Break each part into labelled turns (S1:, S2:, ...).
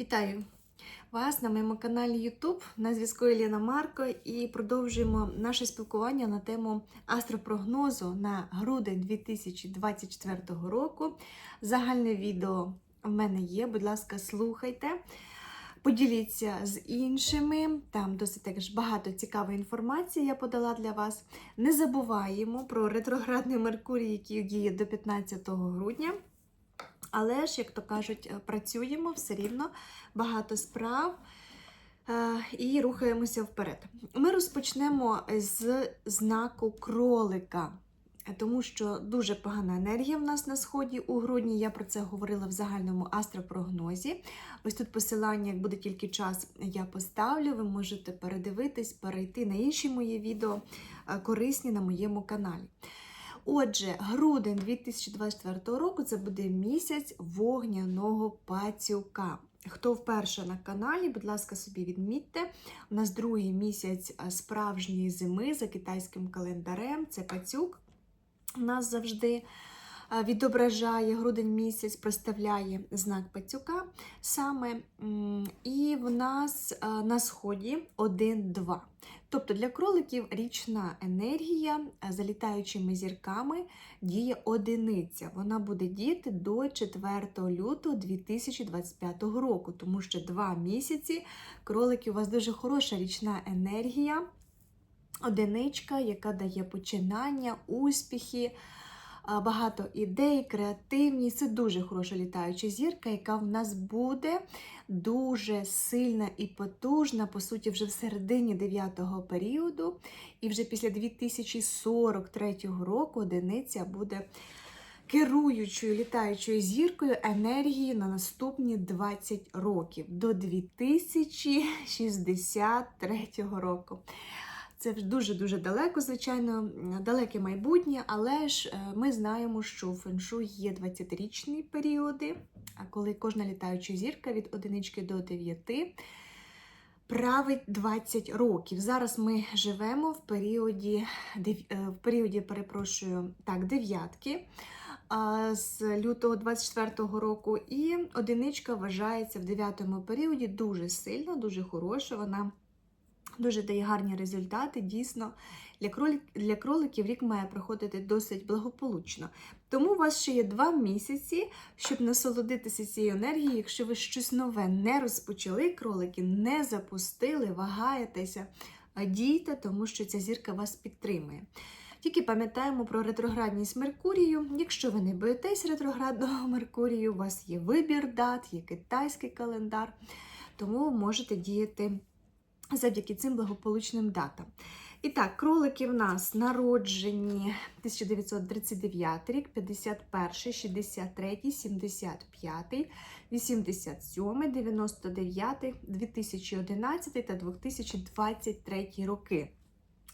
S1: Вітаю вас на моєму каналі YouTube. На зв'язку Еліна Марко і продовжуємо наше спілкування на тему астропрогнозу на грудень 2024 року. Загальне відео в мене є, будь ласка, слухайте. Поділіться з іншими, там досить також багато цікавої інформації я подала для вас. Не забуваємо про ретроградний Меркурій, який діє до 15 грудня. Але ж, як то кажуть, е, працюємо все рівно, багато справ е, і рухаємося вперед. Ми розпочнемо з знаку кролика, тому що дуже погана енергія в нас на сході у грудні. Я про це говорила в загальному астропрогнозі. Ось тут посилання, як буде тільки час, я поставлю. Ви можете передивитись, перейти на інші мої відео, е, корисні на моєму каналі. Отже, грудень 2024 року це буде місяць вогняного пацюка. Хто вперше на каналі, будь ласка, собі відмітьте. У нас другий місяць справжньої зими за китайським календарем. Це пацюк. У нас завжди відображає грудень місяць, проставляє знак пацюка саме. І в нас на сході 1-2. Тобто для кроликів річна енергія залітаючими зірками діє одиниця. Вона буде діяти до 4 лютого 2025 року, тому що два місяці кролики у вас дуже хороша річна енергія, одиничка, яка дає починання, успіхи. Багато ідей, креативність. Це дуже хороша літаюча зірка, яка в нас буде дуже сильна і потужна, по суті, вже в середині 9-го періоду. І вже після 2043 року одиниця буде керуючою літаючою зіркою енергії на наступні 20 років до 2063 року. Це дуже-дуже далеко, звичайно, далеке майбутнє, але ж е, ми знаємо, що у феншу є 20-річні періоди, коли кожна літаюча зірка від одинички до 9 править 20 років. Зараз ми живемо в періоді, е, в періоді перепрошую, так, дев'ятки. З лютого 24-го року, і одиничка вважається в дев'ятому періоді дуже сильна, дуже хороша. Вона Дуже дає гарні результати, дійсно. Для кролик, для кроликів рік має проходити досить благополучно. Тому у вас ще є два місяці, щоб насолодитися цією енергією. Якщо ви щось нове не розпочали, кролики не запустили, вагаєтеся, дійте, тому що ця зірка вас підтримує. Тільки пам'ятаємо про ретроградність Меркурію. Якщо ви не боїтесь ретроградного Меркурію, у вас є вибір дат, є китайський календар, тому можете діяти завдяки цим благополучним датам. І так, кролики в нас народжені 1939 рік, 51, 63, 75, 87, 99, 2011 та 2023 роки.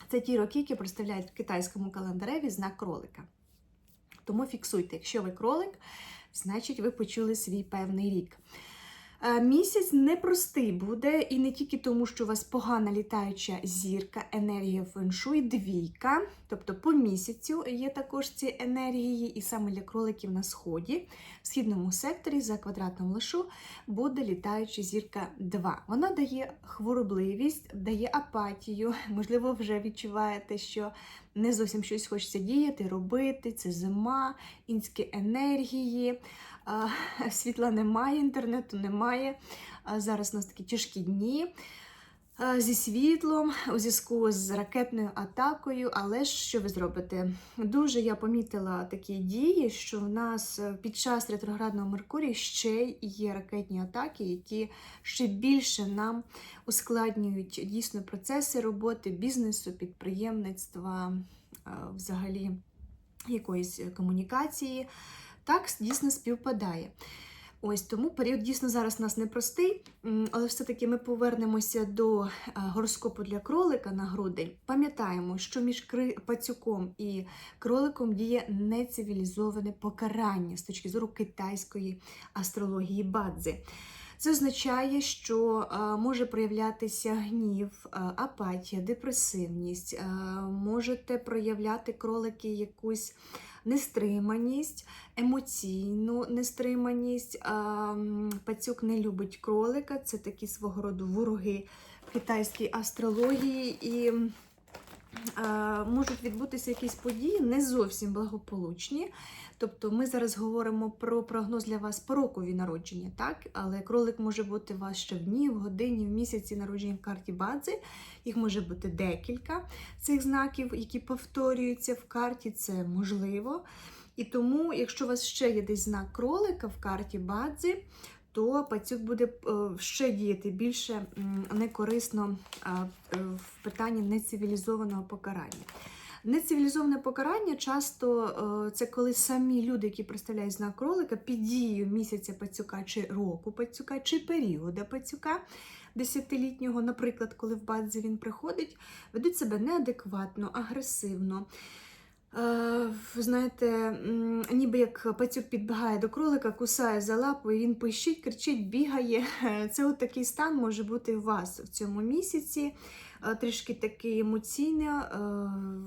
S1: Це ті роки, які представляють в китайському календареві знак кролика. Тому фіксуйте, якщо ви кролик, значить ви почули свій певний рік. Е, місяць непростий буде, і не тільки тому, що у вас погана літаюча зірка, енергія феншуй, двійка. Тобто по місяцю є також ці енергії, і саме для кроликів на сході, в східному секторі за квадратним лишу буде літаюча зірка 2. Вона дає хворобливість, дає апатію. Можливо, вже відчуваєте, що не зовсім щось хочеться діяти, робити. Це зима, інські енергії світла немає, інтернету немає. Зараз у нас такі тяжкі дні зі світлом, у зв'язку з ракетною атакою. Але ж що ви зробите? Дуже я помітила такі дії, що в нас е, під час ретроградного Меркурія ще є ракетні атаки, які ще більше нам ускладнюють дійсно процеси роботи, бізнесу, підприємництва, взагалі якоїсь комунікації так дійсно співпадає. Ось тому період дійсно зараз у нас непростий, але все-таки ми повернемося до е, гороскопу для кролика на грудень. Пам'ятаємо, що між пацюком і кроликом діє нецивілізоване покарання з точки зору китайської астрології бадзи. Це означає, що е, може проявлятися гнів, е, апатія, депресивність, можете проявляти кролики якусь нестриманість, емоційну нестриманість. Пацюк не любить кролика, це такі свого роду вороги китайській астрології. І можуть відбутися якісь події не зовсім благополучні. Тобто ми зараз говоримо про прогноз для вас по рокові народження, так? Але кролик може бути у вас ще в дні, в годині, в місяці народження в карті Бадзи. Їх може бути декілька цих знаків, які повторюються в карті, це можливо. І тому, якщо у вас ще є десь знак кролика в карті Бадзи, то пацюк буде е, ще діяти більше некорисно е, в питанні нецивілізованого покарання. Нецивілізоване покарання часто е, це коли самі люди, які представляють знак кролика, під дією місяця пацюка чи року пацюка, чи періода пацюка десятилітнього, наприклад, коли в бадзі він приходить, ведуть себе неадекватно, агресивно. Е, ви знаєте, ніби як пацюк підбігає до кролика, кусає за лапу, і він пищить, кричить, бігає. Це от такий стан може бути у вас в цьому місяці. Е, Трішки такий емоційний, е,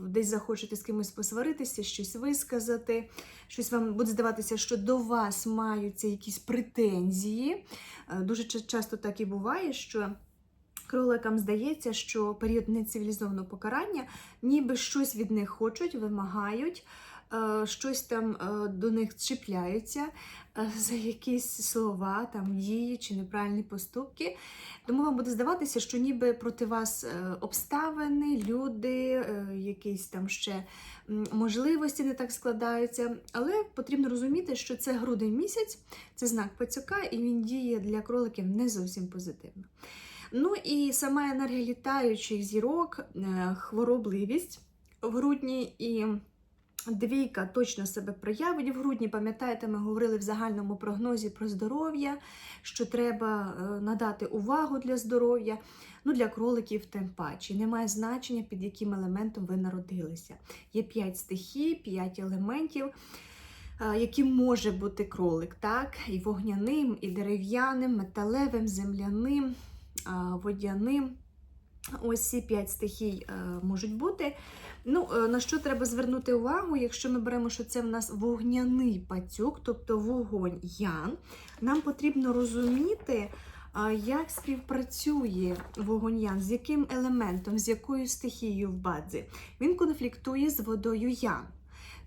S1: десь захочете з кимось посваритися, щось висказати, щось вам буде здаватися, що до вас маються якісь претензії. Дуже часто так і буває, що кроликам здається, що період нецивілізованого покарання ніби щось від них хочуть, вимагають, е, щось там е, до них чіпляються е, за якісь слова, там, дії чи неправильні поступки. Тому вам буде здаватися, що ніби проти вас обставини, люди, якісь там ще можливості не так складаються. Але потрібно розуміти, що це грудень місяць, це знак пацюка, і він діє для кроликів не зовсім позитивно. Ну і сама енергія літаючих зірок, е, хворобливість в грудні і двійка точно себе проявить в грудні. Пам'ятаєте, ми говорили в загальному прогнозі про здоров'я, що треба е, надати увагу для здоров'я. Ну, для кроликів тим паче. Немає значення, під яким елементом ви народилися. Є п'ять стихій, п'ять елементів. е, Яким може бути кролик, так? І вогняним, і дерев'яним, металевим, земляним, водяним. Ось ці п'ять стихій е, можуть бути. Ну, е, на що треба звернути увагу, якщо ми беремо, що це в нас вогняний пацюк, тобто вогонь ян, нам потрібно розуміти, як співпрацює вогонь ян, з яким елементом, з якою стихією в бадзі. Він конфліктує з водою ян.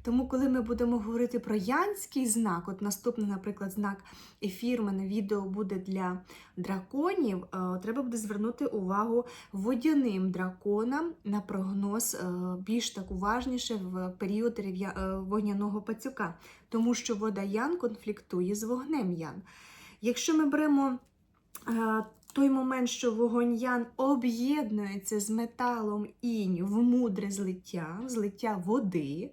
S1: Тому, коли ми будемо говорити про янський знак, от наступний, наприклад, знак ефір, у мене відео буде для драконів, е, треба буде звернути увагу водяним драконам на прогноз е, більш так уважніше в період е, вогняного пацюка, тому що вода ян конфліктує з вогнем ян. Якщо ми беремо той момент, що вогонь ян об'єднується з металом інь в мудре злиття, злиття води,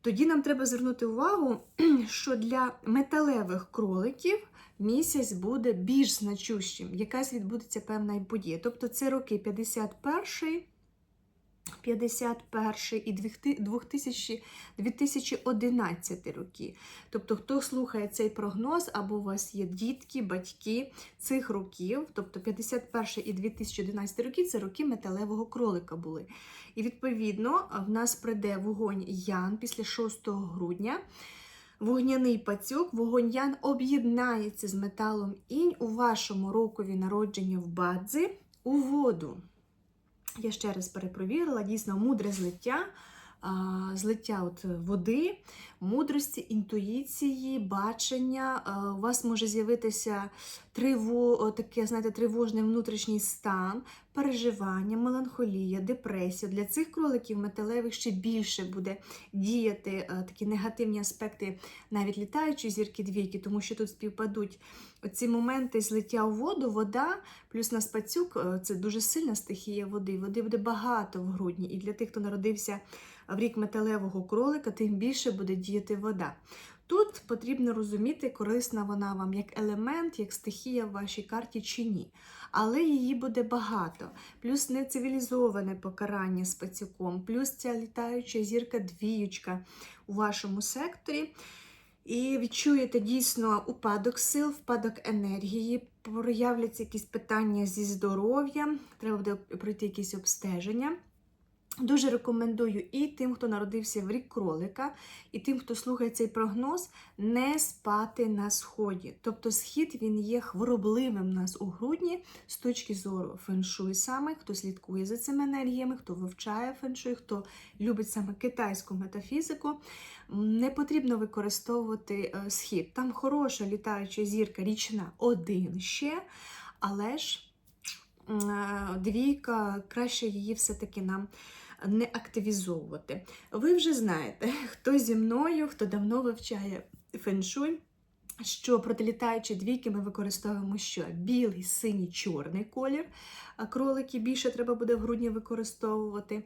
S1: тоді нам треба звернути увагу, що для металевих кроликів місяць буде більш значущим. Якась відбудеться певна подія. Тобто це роки 51, 51 і 2000, 2011 роки. Тобто, хто слухає цей прогноз, або у вас є дітки, батьки цих років, тобто 51 і 2011 роки це роки металевого кролика були. І відповідно в нас прийде вогонь Ян після 6 грудня. Вогняний пацюк, вогонь Ян об'єднається з металом інь у вашому рокові народження в бадзи у воду. Я ще раз перепровірила, дійсно мудре злиття, злиття от води, мудрості, інтуїції, бачення. У вас може з'явитися триво, таке, знаєте, тривожний внутрішній стан, переживання, меланхолія, депресія. Для цих кроликів металевих ще більше буде діяти е, такі негативні аспекти навіть літаючої зірки двійки, тому що тут співпадуть оці моменти злиття у воду, вода, плюс на спацюк е, це дуже сильна стихія води. Води буде багато в грудні. І для тих, хто народився в рік металевого кролика, тим більше буде діяти вода. Тут потрібно розуміти, корисна вона вам як елемент, як стихія в вашій карті чи ні. Але її буде багато. Плюс нецивілізоване покарання з пацюком, плюс ця літаюча зірка двіючка у вашому секторі. І відчуєте дійсно упадок сил, впадок енергії, проявляться якісь питання зі здоров'ям, треба буде пройти якісь обстеження. Дуже рекомендую і тим, хто народився в рік кролика, і тим, хто слухає цей прогноз, не спати на сході. Тобто схід він є хворобливим у нас у грудні з точки зору феншуй саме, хто слідкує за цими енергіями, хто вивчає феншуй, хто любить саме китайську метафізику. Не потрібно використовувати е, схід. Там хороша літаюча зірка, річна один ще, але ж е, двійка, краще її все-таки нам не активізовувати. Ви вже знаєте, хто зі мною, хто давно вивчає феншуй, що протилітаючі двійки ми використовуємо що? Білий, синій, чорний колір. Кролики більше треба буде в грудні використовувати.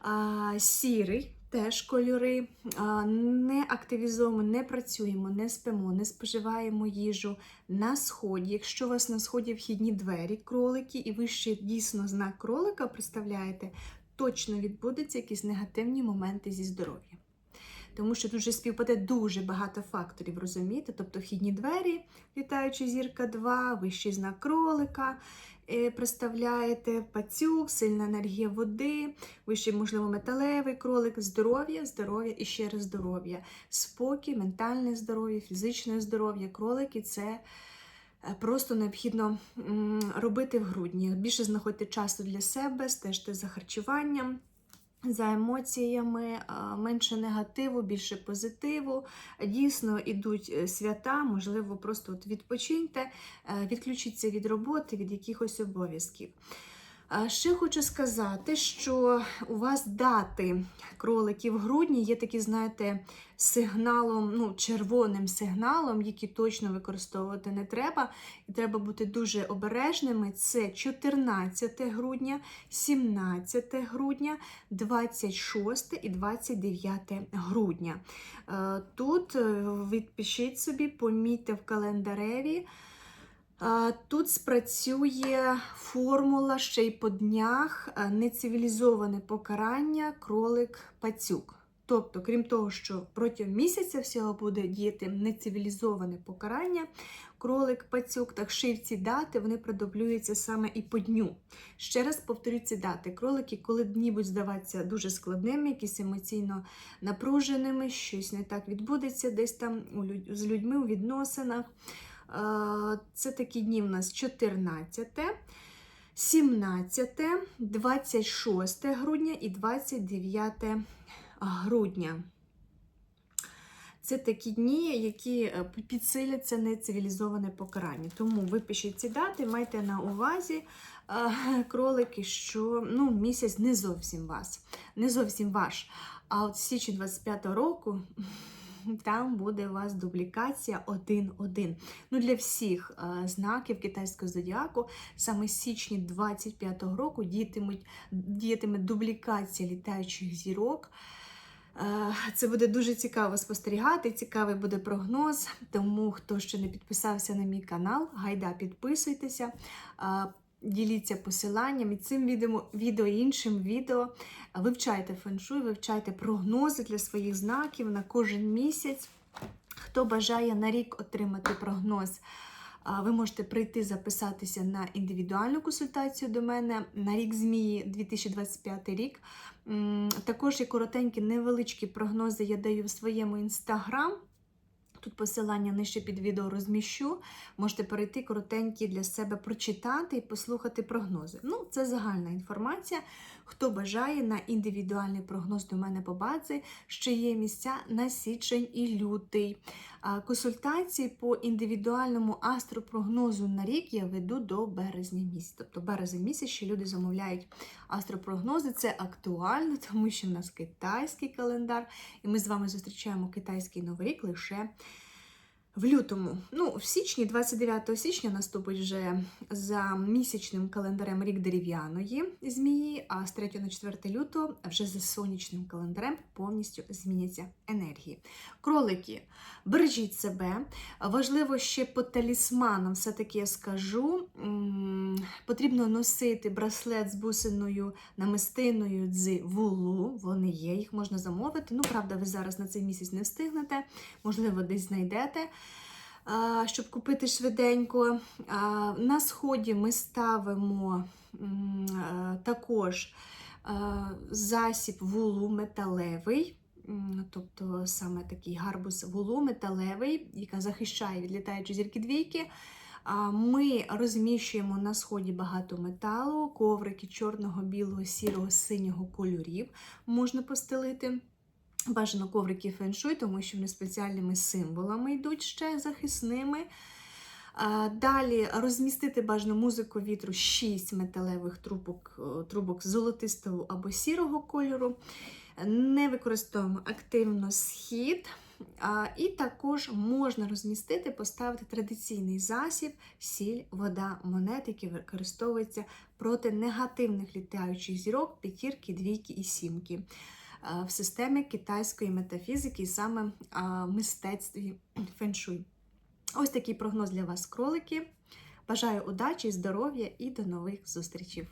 S1: А, сірий. Теж кольори, А, не активізуємо, не працюємо, не спимо, не споживаємо їжу на сході. Якщо у вас на сході вхідні двері, кролики, і ви ще дійсно знак кролика представляєте, точно відбудуться якісь негативні моменти зі здоров'ям. Тому що дуже співпаде дуже багато факторів, розумієте? Тобто вхідні двері, літаюча зірка 2, вищий знак кролика, е, представляєте пацюк, сильна енергія води, вищий, можливо, металевий кролик, здоров'я, здоров'я і ще раз здоров'я, спокій, ментальне здоров'я, фізичне здоров'я. Кролики це. Е, Просто необхідно робити в грудні. Більше знаходити часу для себе, стежте за харчуванням, за емоціями, менше негативу, більше позитиву. Дійсно, ідуть е, свята, можливо, просто от відпочиньте, е, відключіться від роботи, від якихось обов'язків. Ще хочу сказати, що у вас дати кроликів грудні є такі, знаєте, сигналом, ну, червоним сигналом, які точно використовувати не треба. І треба бути дуже обережними. Це 14 грудня, 17 грудня, 26 і 29 грудня. Е, Тут е, відпишіть собі, помітьте в календареві. Тут спрацює формула ще й по днях нецивілізоване покарання кролик-пацюк. Тобто, крім того, що протягом місяця всього буде діяти нецивілізоване покарання, кролик-пацюк, так ще й ці дати вони продублюються саме і по дню. Ще раз повторю ці дати. Кролики, коли дні будуть здаватися дуже складними, якісь емоційно напруженими, щось не так відбудеться десь там з людьми у відносинах. Це такі дні в нас 14, 17, 26 грудня і 29 грудня. Це такі дні, які е, підсилять це нецивілізоване покарання. Тому випишіть ці дати, майте на увазі е, кролики, що ну, місяць не зовсім вас, не зовсім ваш. А от січень 25 року там буде у вас дублікація 1-1. Ну, для всіх е, знаків китайського зодіаку саме з січні 25-го року діятимуть, діятиме дублікація літаючих зірок. Е, Це буде дуже цікаво спостерігати, цікавий буде прогноз. Тому хто ще не підписався на мій канал, гайда підписуйтеся. Діліться посиланням і цим відео, відео іншим відео. Вивчайте феншуй, вивчайте прогнози для своїх знаків на кожен місяць. Хто бажає на рік отримати прогноз, ви можете прийти записатися на індивідуальну консультацію до мене на рік змії 2025 рік. Також і коротенькі невеличкі прогнози я даю в своєму інстаграм. Тут посилання нижче під відео розміщу. Можете перейти коротенькі для себе прочитати і послухати прогнози. Ну, це загальна інформація. Хто бажає на індивідуальний прогноз до мене по базі, ще є місця на січень і лютий. Консультації по індивідуальному астропрогнозу на рік я веду до березня місяця. Тобто березень місяць ще люди замовляють астропрогнози. Це актуально, тому що в нас китайський календар, і ми з вами зустрічаємо китайський новий рік лише в лютому. Ну, в січні, 29 січня, наступить вже за місячним календарем рік дерев'яної змії, а з 3 на 4 лютого вже за сонячним календарем повністю зміняться енергії. Кролики, бережіть себе. Важливо ще по талісманам, все-таки я скажу, потрібно носити браслет з бусиною намистиною з вулу. Вони є, їх можна замовити. Ну, правда, ви зараз на цей місяць не встигнете, можливо, десь знайдете. Щоб купити швиденько. На сході ми ставимо також засіб вулу металевий. Тобто саме такий гарбуз вулу металевий, яка захищає від літаючої зірки двійки. Ми розміщуємо на сході багато металу, коврики чорного, білого, сірого, синього кольорів можна постелити. Бажано коврики феншуй, тому що вони спеціальними символами йдуть ще захисними. Далі розмістити бажано музику вітру 6 металевих трубок, е, трубок золотистого або сірого кольору. Не використовуємо активно схід. І також можна розмістити, поставити традиційний засіб, сіль, вода, монет, які використовуються проти негативних літаючих зірок, п'ятірки, двійки і сімки в системі китайської метафізики, і саме мистецтві феншуй. Ось такий прогноз для вас, кролики. Бажаю удачі, здоров'я і до нових зустрічей!